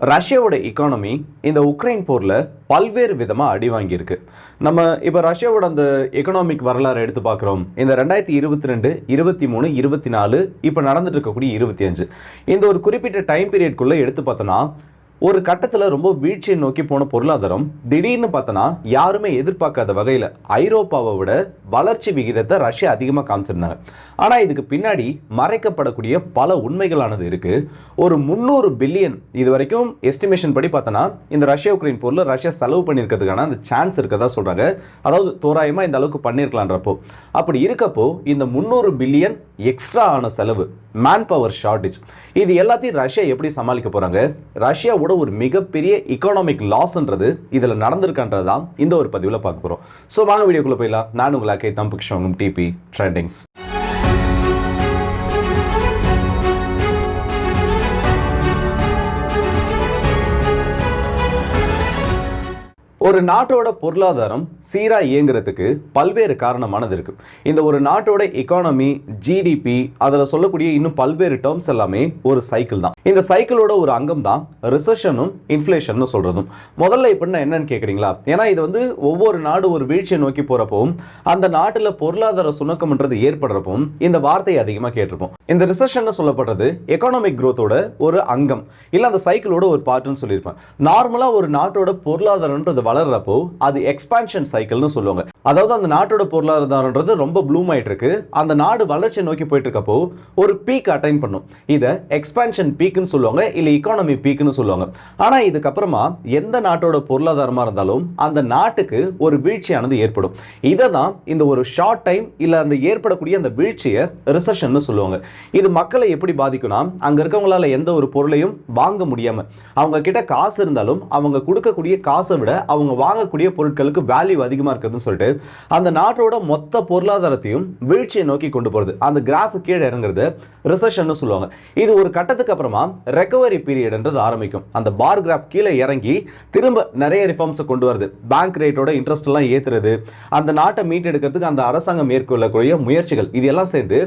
ரஷ்யாவோட எக்கானமி இந்த உக்ரைன் போரில் பல்வேறு விதமாக அடி வாங்கியிருக்கு. நம்ம இப்போ ரஷ்யாவோட அந்த எக்கனாமிக் வரலாறு எடுத்து பார்க்குறோம். இந்த ரெண்டாயிரத்தி இருபத்தி ரெண்டு இருபத்தி மூணு இருபத்தி நாலு இப்போ நடந்துட்டு இருக்கக்கூடிய இருபத்தி அஞ்சு. இந்த ஒரு குறிப்பிட்ட டைம் பீரியட்குள்ளே எடுத்து பார்த்தோன்னா ஒரு கட்டத்தில் ரொம்ப வீழ்ச்சியை நோக்கி போன பொருளாதாரம் திடீர்னு பார்த்தோன்னா யாருமே எதிர்பார்க்காத வகையில் ஐரோப்பாவை விட வளர்ச்சி விகிதத்தை ரஷ்யா அதிகமாக காமிச்சிருந்தாங்க. ஆனால் இதுக்கு பின்னாடி மறைக்கப்படக்கூடிய பல உண்மைகளானது இருக்குது ஒரு முந்நூறு பில்லியன் இது வரைக்கும் எஸ்டிமேஷன் படி பார்த்தோன்னா இந்த ரஷ்யா உக்ரைன் போரில் ரஷ்யா செலவு பண்ணியிருக்கிறதுக்கான அந்த சான்ஸ் இருக்கதா சொல்கிறாங்க அதாவது தோராயமாக இந்த அளவுக்கு பண்ணியிருக்கலான்றப்போ அப்படி இருக்கப்போ இந்த முந்நூறு பில்லியன் எக்ஸ்ட்ரா ஆன செலவு மேன் பவர் ஷார்டேஜ் இது எல்லாத்தையும் ரஷ்யா எப்படி சமாளிக்க போகிறாங்க ரஷ்யாவோட ஒரு மிகப்பெரிய இக்கனாமிக் லாஸ்ன்றது இதில் நடந்திருக்கன்றது தான் இந்த ஒரு பதிவில் பார்க்க போகிறோம் ஸோ வாங்க வீடியோக்குள்ளே போயிடலாம். நான் உங்கள் அக்கை தம்புகிருஷ்ணன் டிபி ட்ரெண்டிங்ஸ் ஒரு நாட்டோட பொருளாதாரம் சீராக இயங்குறதுக்கு பல்வேறு காரணமானது இருக்குது இந்த ஒரு நாட்டோட எக்கானமி ஜிடிபி அதில் சொல்லக்கூடிய இன்னும் பல்வேறு டேர்ம்ஸ் எல்லாமே ஒரு சைக்கிள் தான். இந்த சைக்கிளோட ஒரு அங்கம் தான் ரிசஷனும் இன்ஃப்ளேஷன் சொல்கிறதும் முதல்ல இப்படின்னா என்னன்னு கேட்குறீங்களா ஏன்னா இது வந்து ஒவ்வொரு நாடு ஒரு வீழ்ச்சியை நோக்கி போகிறப்பவும் அந்த நாட்டில் பொருளாதார சுணக்கம்ன்றது ஏற்படுறப்பவும் இந்த வார்த்தையை அதிகமாக கேட்டிருப்போம். இந்த ரிசஷன் சொல்லப்படுறது எக்கானமிக் க்ரோத்தோட ஒரு அங்கம். இல்லை அந்த சைக்கிளோட ஒரு பார்ட்னு சொல்லியிருப்பேன். நார்மலாக ஒரு நாட்டோட பொருளாதாரன்றது வளர்றப்போ அது எக்ஸ்பான்ஷன் சைக்கிள்னு சொல்லுவாங்க. அதாவது அந்த நாட்டோட பொருளாதாரன்றது ரொம்ப ப்ளூம் ஆயிட்டு இருக்கு அந்த நாடு வளர்ச்சி நோக்கி போயிட்டு இருக்கப்போ ஒரு பீக் அட்டைன் பண்ணும். இதை எக்ஸ்பான்ஷன் பீக்னு சொல்லுவாங்க இல்லை இக்கானமி பீக்னு சொல்லுவாங்க. ஆனால் இதுக்கப்புறமா எந்த நாட்டோட பொருளாதாரமாக இருந்தாலும் அந்த நாட்டுக்கு ஒரு வீழ்ச்சியானது ஏற்படும். இதை தான் இந்த ஒரு ஷார்ட் டைம் இல்லை அந்த ஏற்படக்கூடிய அந்த வீழ்ச்சியை ரிசெஷன் சொல்லுவாங்க. இது மக்களை எப்படி பாதிக்கும்னா அங்கே இருக்கவங்களால எந்த ஒரு பொருளையும் வாங்க முடியாமல் அவங்க கிட்ட காசு இருந்தாலும் அவங்க கொடுக்கக்கூடிய காசை விட அவங்க வாங்கக்கூடிய பொருட்களுக்கு வேல்யூ அதிகமாக இருக்குதுன்னு சொல்லிட்டு அந்த நாட்டோட மொத்த பொருளாதாரத்தையும் வீழ்ச்சியை நோக்கி கொண்டு போகிறது அந்த கிராஃப் கீழே இறங்குறது ரிசெஷன் சொல்லுவாங்க. இது ஒரு கட்டத்துக்கு அப்புறமா ரெக்கவரி பீரியட்ன்றது ஆரம்பிக்கும். அந்த பார் கிராஃப் கீழே இறங்கி திரும்ப நிறைய ரிஃபார்ம்ஸை கொண்டு வருது. பேங்க் ரேட்டோட இன்ட்ரெஸ்ட் எல்லாம் ஏற்றுறது அந்த நாட்டை மீட்டெடுக்கிறதுக்கு அந்த அரசாங்கம் மேற்கொள்ளக்கூடிய முயற்சிகள் இது எல்லாம் சேர்ந்து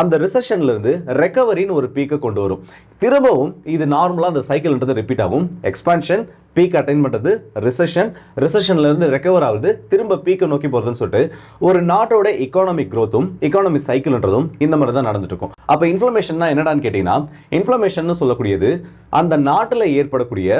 அந்த ரிசஷன்லேருந்து ரெக்கவரின்னு ஒரு பீக்கை கொண்டு வரும். திரும்பவும் இது நார்மலாக அந்த சைக்கிள்ன்றது ரிப்பீட் ஆகும். எக்ஸ்பான்ஷன் பீக் அட்டைன் பண்ணுறது ரிசெஷன் ரிசெஷன்லேருந்து ரெக்கவர் ஆகுது திரும்ப பீக்கை நோக்கி போகிறதுன்னு சொல்லிட்டு ஒரு நாட்டோட எக்கானமிக் growth-உம் எக்கானமிக் சைக்கிள்ன்றதும் இந்த மாதிரி தான் நடந்துட்டு இருக்கும். அப்போ இன்ஃப்ளமேஷன்னா என்னடான்னு கேட்டிங்கன்னா இன்ஃப்ளமேஷன் சொல்லக்கூடியது அந்த நாட்டில் ஏற்படக்கூடிய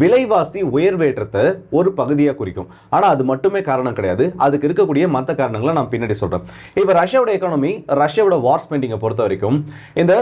விலைவாசி உயர்வேற்றத்தை ஒரு பகுதியாக குறிக்கும். ஆனால் அது மட்டுமே காரணம் கிடையாது. அதுக்கு இருக்கக்கூடிய மற்ற காரணங்களை நான் பின்னாடி சொல்கிறேன் இப்போ ரஷ்யாவோட எக்கானமி ரஷ்யாவோட வார் ஸ்பெண்டிங்கை பொறுத்த வரைக்கும் இந்த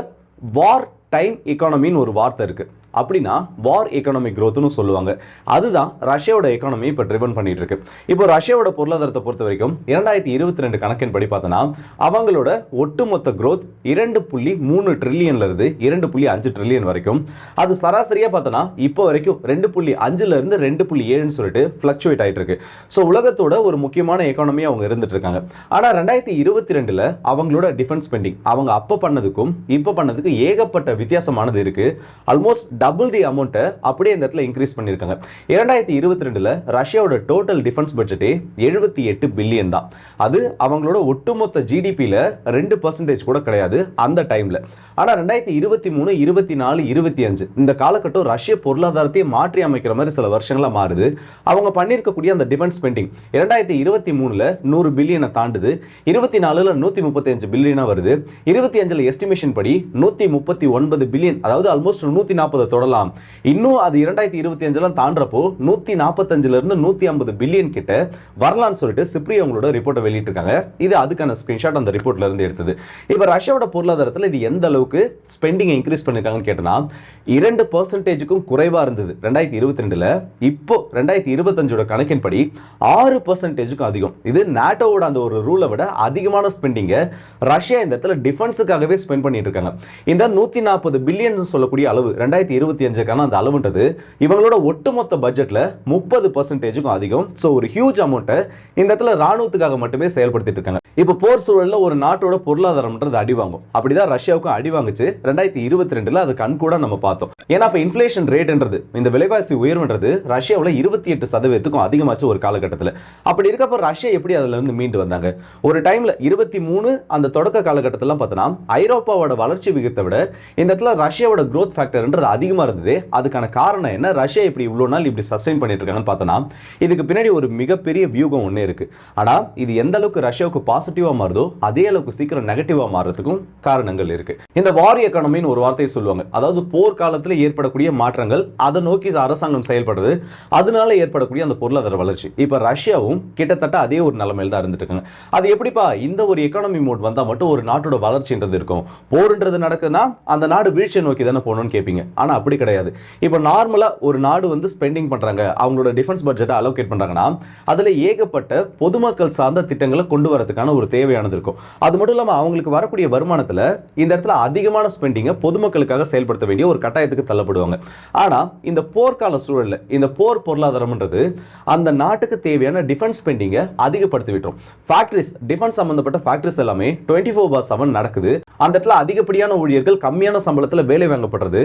வார் டைம் எக்கானமின்னு ஒரு வார்த்தை இருக்குது அப்படின்னா வார் எக்கனாமிக் க்ரோத்னு சொல்லுவாங்க. அதுதான் ரஷ்யாவோட எக்கானமி இப்போ ட்ரிவன் பண்ணிட்டு இருக்கு இப்போ ரஷ்யாவோட பொருளாதாரத்தை பொறுத்த வரைக்கும் இரண்டாயிரத்தி இருபத்தி ரெண்டு கணக்கின் படி பார்த்தோன்னா அவங்களோட ஒட்டுமொத்த க்ரோத் இரண்டு புள்ளி மூணு ட்ரில்லியன்ல இருந்து இரண்டு புள்ளி அஞ்சு ட்ரில்லியன் வரைக்கும். அது சராசரியாக பார்த்தோன்னா இப்போ வரைக்கும் ரெண்டு புள்ளி அஞ்சுல இருந்து ரெண்டு புள்ளி ஏழுன்னு சொல்லிட்டு ஃப்ளக்சுவேட் ஆயிட்டு இருக்கு ஸோ உலகத்தோட ஒரு முக்கியமான எக்கானமி அவங்க இருந்துட்டு இருக்காங்க ஆனால் ரெண்டாயிரத்தி இருபத்தி ரெண்டுல அவங்களோட டிஃபென்ஸ் ஸ்பெண்டிங் அவங்க அப்போ பண்ணதுக்கும் இப்போ பண்ணதுக்கும் ஏகப்பட்ட வித்தியாசமானது இருக்கு. ஆல்மோஸ்ட் டபுள் தி அமௌண்ட்டை அப்படியே இந்த இடத்துல இன்க்ரீஸ் பண்ணியிருக்காங்க. இரண்டாயிரத்தி இருபத்தி ரெண்டில் ரஷ்யாவோட டோட்டல் டிஃபென்ஸ் பட்ஜெட்டே எழுபத்தி எட்டு பில்லியன் தான். அது அவங்களோட ஒட்டுமொத்த ஜிடிபியில் ரெண்டு பர்சன்டேஜ் கூட கிடையாது அந்த டைம்ல ஆனால் ரெண்டாயிரத்தி இருபத்தி மூணு இருபத்தி நாலு இருபத்தி அஞ்சு இந்த காலகட்டம் ரஷ்ய பொருளாதாரத்தையே மாற்றி அமைக்கிற மாதிரி சில வருஷங்களாக மாறுது. அவங்க பண்ணியிருக்கக்கூடிய அந்த டிஃபென்ஸ் ஸ்பெண்டிங் இரண்டாயிரத்தி இருபத்தி மூணுல நூறு பில்லியனை தாண்டுது. இருபத்தி நாலுல நூற்றி முப்பத்தி அஞ்சு வருது. இருபத்தி அஞ்சுல எஸ்டிமேஷன் படி நூற்றி முப்பத்தி ஒன்பது பில்லியன் அதாவது ஆல்மோஸ்ட் நூற்றி நாற்பது தொடலாம். இன்னும் அது இரண்டாயிரத்தி இருபத்தி அஞ்சுல தாண்டப்போ நூற்றி நாற்பத்தஞ்சுல இருந்து நூற்றி ஐம்பது பில்லியன் கிட்ட வரலான்னு சொல்லிட்டு சிப்ரி அவங்களோட ரிப்போர்ட்டை வெளியிட்டிருக்காங்க. இது அதுக்கான ஸ்கிரீன்ஷாட் அந்த ரிப்போர்ட்ல இருந்து எடுத்தது. இப்போ ரஷ்யாவோட பொருளாதாரத்தில் இது எந்த அளவுக்கு ஸ்பெண்டிங் இன்க்ரீஸ் பண்ணிருக்காங்கன்னு கேட்டனா இரண்டு பர்சன்டேஜுக்கும் குறைவா இருந்தது. ரெண்டாயிரத்தி இருபத்தி ரெண்டுல இப்போ ரெண்டாயிரத்தி இருபத்தஞ்சோட கணக்கின்படி ஆறு பர்சன்டேஜுக்கும் அதிகம். இது நாட்டோவோட அந்த ஒரு ரூலை விட அதிகமான ஸ்பெண்டிங்கை ரஷ்யா இந்த இடத்துல டிஃபென்ஸுக்காகவே ஸ்பெண்ட் பண்ணிட்டு இருக்காங்க. இந்த நூத்தி நாற்பது பில்லியன் சொல்லக்கூடிய அளவு ரெண்டாயிரத்தி இருபத்தி அஞ்சுக்கான அந்த அளவுன்றது. இவங்களோட ஒட்டுமொத்த பட்ஜெட்ல முப்பது பர்சன்டேஜுக்கும் அதிகம். ஸோ ஒரு ஹியூஜ் அமௌண்ட்டை இந்த இடத்துல ராணுவத்துக்காக மட்டுமே செயல்படுத்திட்டு இருக்காங்க. இப்போ போர் சூழல்ல ஒரு நாட்டோட பொருளாதாரம்ன்றது அடி வாங்கும். அப்படிதான் ரஷ்யாவுக்கும் அடி வாங்குச்சு. ரெண்டாயிரத்தி இருபத்தி ரெண்டில் அது கண் கூட நம்ம பார்த்தோம். ஏன்னா இப்போ இன்ஃப்ளேஷன் ரேட்ன்றது இந்த விலைவாசி உயர்வுன்றது ரஷ்யாவில் இருபத்தி எட்டு சதவீதத்துக்கும் அதிகமாச்சு ஒரு காலகட்டத்தில். அப்படி இருக்கப்போ ரஷ்யா எப்படி அதுல இருந்து மீண்டு வந்தாங்க? ஒரு டைம்ல இருபத்தி மூணு அந்த தொடக்க காலகட்டத்திலாம் பார்த்தோன்னா ஐரோப்பாவோட வளர்ச்சி விகிதத்தை விட இந்த இடத்துல ரஷ்யாவோட க்ரோத் ஃபேக்டர்ன்றது அதிக அதிகமாக இருந்தது. அதுக்கான காரணம் என்ன? ரஷ்யா இப்படி இவ்வளோ நாள் இப்படி சஸ்டைன் பண்ணிட்டு இருக்காங்கன்னு பார்த்தோன்னா இதுக்கு பின்னாடி ஒரு மிகப்பெரிய வியூகம் ஒன்றே இருக்கு. ஆனால் இது எந்த அளவுக்கு ரஷ்யாவுக்கு பாசிட்டிவாக மாறுதோ அதே அளவுக்கு சீக்கிரம் நெகட்டிவாக மாறுறதுக்கும் காரணங்கள் இருக்கு. இந்த வார் எக்கானமின்னு ஒரு வார்த்தையை சொல்லுவாங்க. அதாவது போர்க்காலத்தில் ஏற்படக்கூடிய மாற்றங்கள் அதை நோக்கி அரசாங்கம் செயல்படுறது அதனால ஏற்படக்கூடிய அந்த பொருளாதார வளர்ச்சி. இப்போ ரஷ்யாவும் கிட்டத்தட்ட அதே ஒரு நிலைமையில் தான் இருந்துட்டு இருக்காங்க. அது எப்படிப்பா? இந்த ஒரு எக்கானமி மோட் வந்தால் மட்டும் ஒரு நாட்டோட வளர்ச்சின்றது இருக்கும். போர்ன்றது நடக்குதுன்னா அந்த நாடு வீழ்ச்சியை நோக்கி தானே போகணும்னு கேட்பீங்க ஆனால் அப்படி கிடையாது. இப்போ நார்மலாக ஒரு நாடு வந்து ஸ்பெண்டிங் பண்ணுறாங்க அவங்களோட டிஃபென்ஸ் பட்ஜெட்டை அலோகேட் பண்ணுறாங்கன்னா அதில் ஏகப்பட்ட பொதுமக்கள் சார்ந்த திட்டங்களை கொண்டு வரதுக்கான ஒரு தேவையானது இருக்கும். அது மட்டும் இல்லாமல் அவங்களுக்கு வரக்கூடிய வருமானத்தில் இந்த இடத்துல அதிகமான ஸ்பெண்டிங்கை பொதுமக்களுக்காக செயல்படுத்த வேண்டிய ஒரு கட்டாயத்துக்கு தள்ளப்படுவாங்க. ஆனால் இந்த போர்க்கால சூழலில் இந்த போர் பொருளாதாரம்ன்றது அந்த நாட்டுக்கு தேவையான டிஃபென்ஸ் ஸ்பெண்டிங்கை அதிகப்படுத்தி விட்டுரும். ஃபேக்ட்ரிஸ் டிஃபென்ஸ் சம்மந்தப்பட்ட ஃபேக்ட்ரிஸ் எல்லாமே டுவெண்ட்டி ஃபோர் பார் செவன் நடக்குது. அந்த இடத்துல அதிகப்படியான ஊழியர்கள் கம்மியான சம்பளத்தில் வேலை வாங்கப்படுறது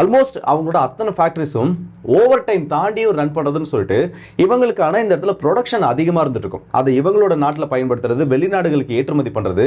ஆல்மோஸ்ட் அவங்களோட அத்தனை ஃபேக்ட்ரிஸும் ஓவர் டைம் தாண்டியும் ரன் பண்ணுறதுன்னு சொல்லிட்டு இவங்களுக்கான இந்த இடத்துல ப்ரொடக்ஷன் அதிகமாக இருந்துட்டு இருக்கும். அதை இவங்களோட நாட்டில் பயன்படுத்துறது வெளிநாடுகளுக்கு ஏற்றுமதி பண்ணுறது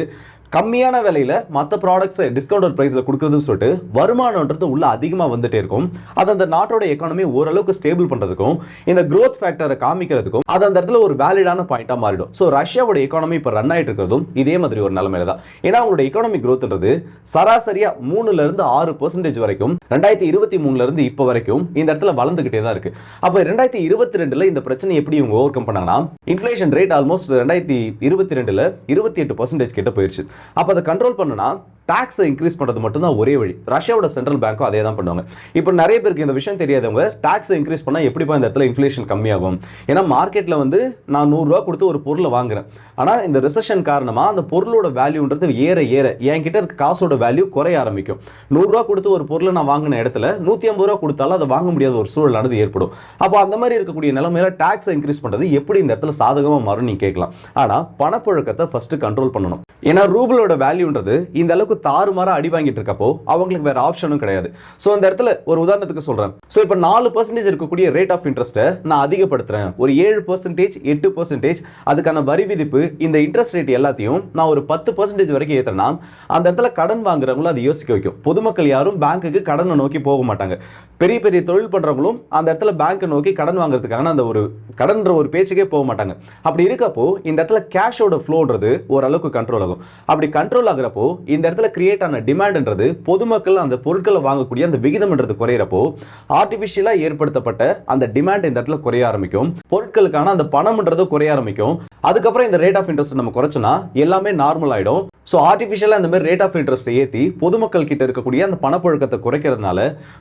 கம்மியான விலையில் மற்ற ப்ராடக்ட்ஸை டிஸ்கவுண்டட் ப்ரைஸில் கொடுக்குறதுன்னு சொல்லிட்டு வருமானம்ன்றது உள்ளே அதிகமாக வந்துட்டே இருக்கும். அது அந்த நாட்டோட எக்கானமி ஓரளவுக்கு ஸ்டேபிள் பண்ணுறதுக்கும் இந்த க்ரோத் ஃபேக்டரை காமிக்கிறதுக்கும் அது அந்த இடத்துல ஒரு வேலிடான பாயிண்ட்டாக மாறிடும். ஸோ ரஷ்யாவோட எக்கானமி இப்போ ரன் ஆகிட்டு இருக்கிறதும் இதே மாதிரி ஒரு நிலைமையில தான். ஏன்னா அவங்களோட எக்கானமி க்ரோத்ன்றது சராசரியா மூணுல இருந்து ஆறு பர்சன்டேஜ் வரைக்கும் ரெண்டாயிரத்தி இருபத்தி மூணுல இருந்து இப்போ வரைக்கும் இந்த இடத்துல வளர்ந்துகிட்டே தான் இருக்கு. அப்போ ரெண்டாயிரத்தி இருபத்தி ரெண்டுல இந்த பிரச்சனை எப்படி இவங்க ஓவர் கம் பண்ணாங்கன்னா இன்ஃபிளேஷன் ரேட் ஆல்மோஸ்ட் ரெண்டாயிரத்தி இருபத்தி ரெண்டுல இருபத்தி எட்டு பர்சன்டேஜ் கிட்ட போயிருச்சு. அப்போ அதை கண்ட்ரோல் பண்ணனா டாக்ஸை இன்க்ரீஸ் பண்ணுறது மட்டும்தான் ஒரே வழி. ரஷ்யாவோட சென்ட்ரல் பேங்க்கும் அதே தான் பண்ணுவாங்க. இப்போ நிறைய பேருக்கு இந்த விஷயம் தெரியாதவங்க டாக்ஸை இன்க்ரீஸ் பண்ணால் எப்படிப்பா இந்த இடத்துல இன்ஃப்ளேஷன் கம்மியாகும்? ஏன்னா மார்க்கெட்டில் வந்து நான் நூறுரூவா கொடுத்து ஒரு பொருளை வாங்குறேன். ஆனால் இந்த ரிசெஷன் காரணமாக அந்த பொருளோட வேல்யூன்றது ஏற ஏற. என்கிட்ட இருக்க காசோட வேல்யூ குறைய ஆரம்பிக்கும். நூறுரூவா கொடுத்து ஒரு பொருளை நான் வாங்கின இடத்துல நூற்றி ஐம்பது ரூபா கொடுத்தாலும் அதை வாங்க முடியாத ஒரு சூழலானது ஏற்படும். அப்போ அந்த மாதிரி இருக்கக்கூடிய நிலைமையில டாக்ஸை இன்க்ரீஸ் பண்ணுறது எப்படி இந்த இடத்துல சாதகமாக மாறும் நீங்கள் கேட்கலாம். ஆனால் பணப்புழக்கத்தை ஃபஸ்ட்டு கண்ட்ரோல் பண்ணணும். ஏன்னா ரூபிளோட வேல்யூன்றது இந்த அளவுக்கு தாறுமாறாக அடி வாங்கிட்டு இருக்கப்போ அவங்களுக்கு வேற ஆப்ஷனும் கிடையாது. ஸோ அந்த இடத்துல ஒரு உதாரணத்துக்கு சொல்றேன். ஸோ இப்போ நாலு பர்சன்டேஜ் இருக்கக்கூடிய ரேட் ஆஃப் இன்ட்ரெஸ்ட்டை நான் அதிகப்படுத்துறேன். ஒரு ஏழு பர்சன்டேஜ் எட்டு பர்சன்டேஜ் அதுக்கான வரி விதிப்பு இந்த இன்ட்ரெஸ்ட் ரேட் எல்லாத்தையும் நான் ஒரு பத்து பர்சன்டேஜ் வரைக்கும் ஏற்றுறேன்னா அந்த இடத்துல கடன் வாங்குறவங்களும் அதை யோசிக்க வைக்கும். பொதுமக்கள் யாரும் பேங்க்குக்கு கடனை நோக்கி போக மாட்டாங்க. பெரிய பெரிய தொழில் பண்றவங்களும் அந்த இடத்துல பேங்க்கை நோக்கி கடன் வாங்குறதுக்கான அந்த ஒரு கடன்ற ஒரு பேச்சுக்கே போக மாட்டாங்க. அப்படி இருக்கப்போ இந்த இடத்துல கேஷோட ஃப்ளோன்றது ஓரளவுக்கு கண்ட்ரோல் ஆகும். அப்படி கண்ட்ரோல் ஆகுறப்போ இந்த இடத்துல கிரியேட் ஆன டிமாண்ட்ன்றது பொதுமக்கள் அந்த பொருட்களை வாங்கக்கூடிய அந்த விகிதம்ன்றது குறையிறப்போ ஆர்டிஃபிஷியலாக ஏற்படுத்தப்பட்ட அந்த டிமாண்ட் இந்த இடத்துல குறைய ஆரம்பிக்கும். பொருட்களுக்கான அந்த பணம்ன்றது குறைய ஆரம்பிக்கும். அதுக்கப்புறம் இந்த ரேட் ஆஃப் இன்ட்ரெஸ்ட் நம்ம குறைச்சோன்னா எல்லாமே நார்மல் ஆயிடும். ஸோ ஆர்டிஃபிஷியலாக இந்த மாதிரி ரேட் ஆஃப் இன்ட்ரெஸ்ட்டை ஏற்றி பொதுமக்கள் கிட்ட இருக்கக்கூடிய அந்த பணப்புழக்கத்தை குறைக்கிறதுனால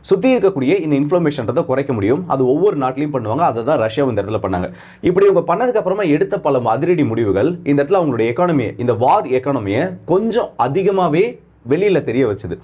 சுற்றி இருக்கக்கூடிய இந்த இன்ஃப்ளமேஷன்றதை குறைக்க முடியும். அது ஒவ்வொரு நாட்டிலையும் பண்ணுவாங்க. அதை தான் ரஷ்யா இந்த இடத்துல பண்ணாங்க. இப்படி இவங்க பண்ணதுக்கப்புறமா எடுத்த பல அதிரடி முடிவுகள் இந்த இடத்துல அவங்களுடைய எக்கானமியை இந்த வார் எக்கானமியை கொஞ்சம் அதிகமாகவே வெளியில் தெரிய வச்சுது.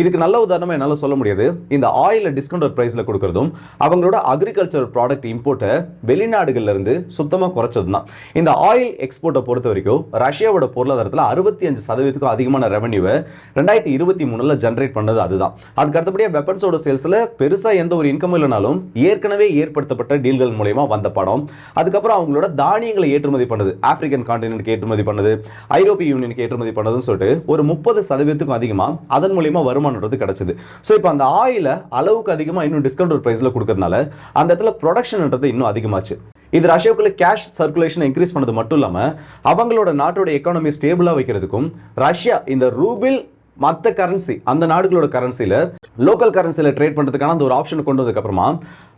இதுக்கு நல்ல உதாரணமாக என்னால் சொல்ல முடியாது. இந்த ஆயிலை ஒரு ப்ரைஸில் கொடுக்குறதும் அவங்களோட அக்ரிகல்ச்சர் ப்ராடக்ட் இம்போர்ட்டை வெளிநாடுகளிலிருந்து சுத்தமாக குறைச்சது தான் இந்த ஆயில் எக்ஸ்போர்ட்டை பொறுத்த வரைக்கும் ரஷ்யாவோட பொருளாதாரத்தில் அறுபத்தி அஞ்சு சதவீதத்துக்கும் அதிகமான ரெவன்யூவை ரெண்டாயிரத்தி இருபத்தி மூணில் ஜென்ரேட் பண்ணது அதுதான். அதுக்கு அடுத்தபடியாக வெப்பன்ஸோட சேல்ஸில் பெருசாக எந்த ஒரு இன்கம் இல்லைனாலும் ஏற்கனவே ஏற்படுத்தப்பட்ட டீல்கள் மூலயமா வந்த படம் அதுக்கப்புறம் அவங்களோட தானியங்களை ஏற்றுமதி பண்ணது. ஆப்பிரிக்கன் கான்டினென்ட் ஏற்றுமதி பண்ணது. ஐரோப்பிய யூனியனுக்கு ஏற்றுமதி பண்ணதுன்னு சொல்லிட்டு ஒரு முப்பது சதவீதத்துக்கும் அதிகமாக அதன் மூலியமா வருமானன்றது கிடைச்சது. ஸோ இப்போ அந்த ஆயிலை அளவுக்கு அதிகமாக இன்னும் டிஸ்கவுண்ட் ப்ரைஸில் கொடுக்கறதுனால அந்த இடத்துல ப்ரொடக்ஷன்ன்றது இன்னும் அதிகமாச்சு. இது ரஷ்யாவுக்குள்ள கேஷ் சர்க்குலேஷன் இன்க்ரீஸ் பண்ணது மட்டும் இல்லாமல் அவங்களோட நாட்டோட எக்கானமி ஸ்டேபிளாக வைக்கிறதுக்கும் ரஷ்யா இந்த ரூபில் மற்ற கரன்சி அந்த நாடுகளோட கரன்சியில் லோக்கல் கரன்சியில் ட்ரேட் பண்ணுறதுக்கான அந்த ஒரு ஆப்ஷன் கொண்டு வந்ததுக்கப்புறமா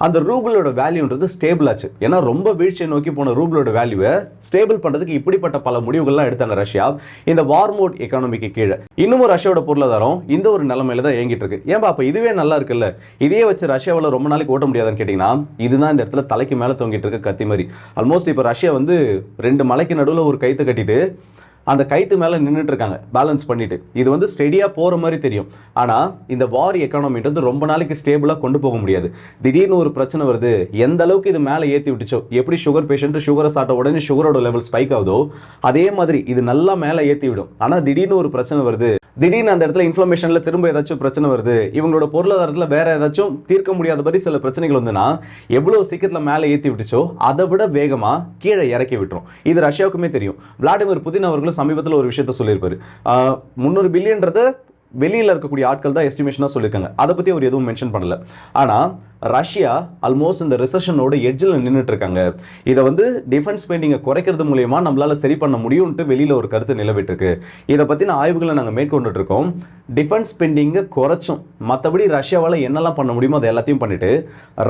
அந்த ரூபிளோட வேல்யூன்றது ஸ்டேபிள் ஆச்சு. ஏன்னா ரொம்ப வீழ்ச்சியை நோக்கி போன ரூபிளோட வேல்யூவை ஸ்டேபிள் பண்ணுறதுக்கு இப்படிப்பட்ட பல முடிவுகள்லாம் எடுத்தாங்க ரஷ்யா. இந்த வார் மோட் எக்கானமிக்கு கீழே. இன்னமும் ரஷ்யாவோட பொருளாதாரம் இந்த ஒரு நிலைமையில தான் இயங்கிட்டு இருக்கு. ஏன்பா அப்போ இதுவே நல்லா இருக்குல்ல? இதே வச்சு ரஷ்யாவில் ரொம்ப நாளைக்கு ஓட்ட முடியாதுன்னு கேட்டிங்கன்னா இதுதான் இந்த இடத்துல தலைக்கு மேலே தொங்கிட்டு இருக்க கத்தி மாதிரி. ஆல்மோஸ்ட் இப்போ ரஷ்யா வந்து ரெண்டு மலைக்கு நடுவில் ஒரு கைத்தை கட்டிட்டு அந்த கைத்து மேலே நின்றுட்டு இருக்காங்க பேலன்ஸ் பண்ணிட்டு. இது வந்து ஸ்டெடியாக போகிற மாதிரி தெரியும். ஆனால் இந்த வார் எக்கானமின்றது ரொம்ப நாளைக்கு ஸ்டேபிளாக கொண்டு போக முடியாது. திடீர்னு ஒரு பிரச்சனை வருது. எந்த அளவுக்கு இது மேலே ஏற்றி விட்டுச்சோ எப்படி சுகர் பேஷண்ட் சுகரை சாப்பிட்ட உடனே சுகரோட லெவல் ஸ்பைக் ஆகுதோ அதே மாதிரி இது நல்லா மேலே ஏற்றி விடும். ஆனால் திடீர்னு ஒரு பிரச்சனை வருது. திடீர்னு அந்த இடத்துல இன்ஃப்ளமேஷனில் திரும்ப ஏதாச்சும் பிரச்சனை வருது. இவங்களோட பொருளாதாரத்தில் வேற ஏதாச்சும் தீர்க்க முடியாத மாதிரி சில பிரச்சனைகள் வந்துன்னா எவ்வளோ சீக்கிரத்தில் மேலே ஏற்றி விட்டுச்சோ அதை விட வேகமாக கீழே இறக்கி விட்டுரும். இது ரஷ்யாவுக்குமே தெரியும். விளாடிமிர் புதின் அவர்களும் சமீபத்தில் ஒரு விஷயத்த சொல்லியிருப்பாரு. முந்நூறு பில்லியன்றது வெளியில் இருக்கக்கூடிய ஆட்கள் தான் எஸ்டிமேஷனாக சொல்லியிருக்காங்க அதை பற்றி அவர் எதுவும் மென்ஷன் பண்ணல. ஆனால் ரஷ்யா ஆல்மோஸ்ட் இந்த ரிசெஷனோட எட்ஜில் நின்றுட்டு இருக்காங்க இதை வந்து டிஃபென்ஸ் ஸ்பெண்டிங்கை குறைக்கிறது மூலயமா நம்மளால் சரி பண்ண முடியும்ட்டு வெளியில் ஒரு கருத்து நிலவிட்டுருக்கு. இதை பற்றின ஆய்வுகளை நாங்கள் மேற்கொண்டுட்டு இருக்கோம் டிஃபென்ஸ் ஸ்பெண்டிங்கை குறைச்சும். மற்றபடி ரஷ்யாவால் என்னெல்லாம் பண்ண முடியுமோ அதை எல்லாத்தையும் பண்ணிட்டு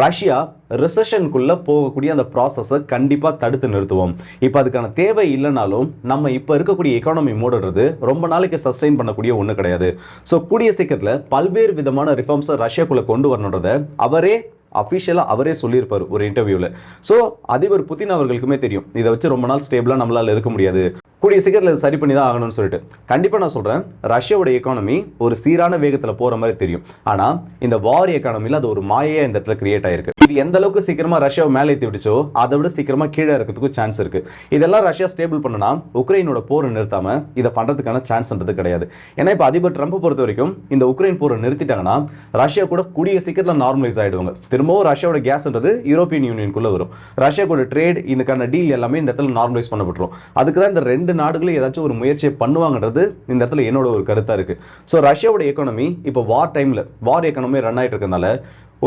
ரஷ்யா ரிசெஷனுக்குள்ளே போகக்கூடிய அந்த ப்ராசஸை கண்டிப்பாக தடுத்து நிறுத்துவோம். இப்போ அதுக்கான தேவை இல்லைனாலும் நம்ம இப்போ இருக்கக்கூடிய எக்கானமி மூடுறது ரொம்ப நாளைக்கு சஸ்டெயின் பண்ணக்கூடிய ஒன்று கிடையாது. ஸோ கூடிய சீக்கிரத்தில் பல்வேறு விதமான ரிஃபார்ம்ஸை ரஷ்யாக்குள்ளே கொண்டு வரணுன்றதை அவரே அஃபிஷியலாக அவரே சொல்லியிருப்பார் ஒரு இன்டர்வியூவில் ஸோ அதிபர் புதின் அவர்களுக்குமே தெரியும். இதை வச்சு ரொம்ப நாள் ஸ்டேபிளாக நம்மளால் இருக்க முடியாது. கூடிய சீக்கிரத்தில் இது சரி பண்ணி தான் ஆகணும்னு சொல்லிட்டு. கண்டிப்பாக நான் சொல்கிறேன் ரஷ்யாவோட எக்கானமி ஒரு சீரான வேகத்தில் போகிற மாதிரி தெரியும். ஆனால் இந்த வார் எக்கானமியில் அது ஒரு மாயையாக இந்த இடத்துல கிரியேட் ஆயிருக்கு. இது எந்த அளவுக்கு சீக்கிரமாக ரஷ்யாவை மேலே ஏற்றி விட்டுச்சோ அதை விட சீக்கிரமாக கீழே இருக்கிறதுக்கும் சான்ஸ் இருக்கு. இதெல்லாம் ரஷ்யா ஸ்டேபிள் பண்ணனா உக்ரைனோட போரை நிறுத்தாமல் இதை பண்ணுறதுக்கான சான்ஸ்ன்றது கிடையாது. ஏன்னா இப்போ அதிபர் ட்ரம்ப் பொறுத்த வரைக்கும் இந்த உக்ரைன் போரை நிறுத்திட்டாங்கன்னா ரஷ்யா கூட கூடிய சீக்கிரத்தில் நார்மலைஸ் ஆகிடுவாங்க திரும்பவும் ரஷ்யாவோட கேஸ்ன்றது யூரோப்பியன் யூனியனுக்குள்ளே வரும். ரஷ்யா கூட ட்ரேட் இதுக்கான டீல் எல்லாமே இந்த இடத்துல நார்மலைஸ் பண்ணப்பட்டுரும். அதுக்கு தான் இந்த ரெண்டு நாடுகளும் ஏதாச்சும் ஒரு முயற்சியை பண்ணுவாங்கன்றது இந்த இடத்துல என்னோட ஒரு கருத்தாக இருக்கு. ஸோ ரஷ்யாவோட எக்கானமி இப்போ வார் டைமில் வார் எக்கானமி ரன் ஆயிட்டு இருக்கனால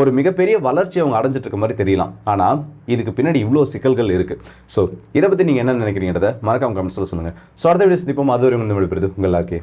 ஒரு மிகப்பெரிய வளர்ச்சி அவங்க அடைஞ்சிட்டு இருக்க மாதிரி தெரியலாம். ஆனால் இதுக்கு பின்னாடி இவ்வளோ சிக்கல்கள் இருக்கு. ஸோ இதை பற்றி நீங்கள் என்ன நினைக்கிறீங்கிறத மறக்காம கமெண்ட்ஸில் சொல்லுங்கள் ஸோ அடுத்த வீடியோ சந்திப்போம். அது வரைக்கும் வந்து விடுபடுது. உங்கள் எல்லாருக்கே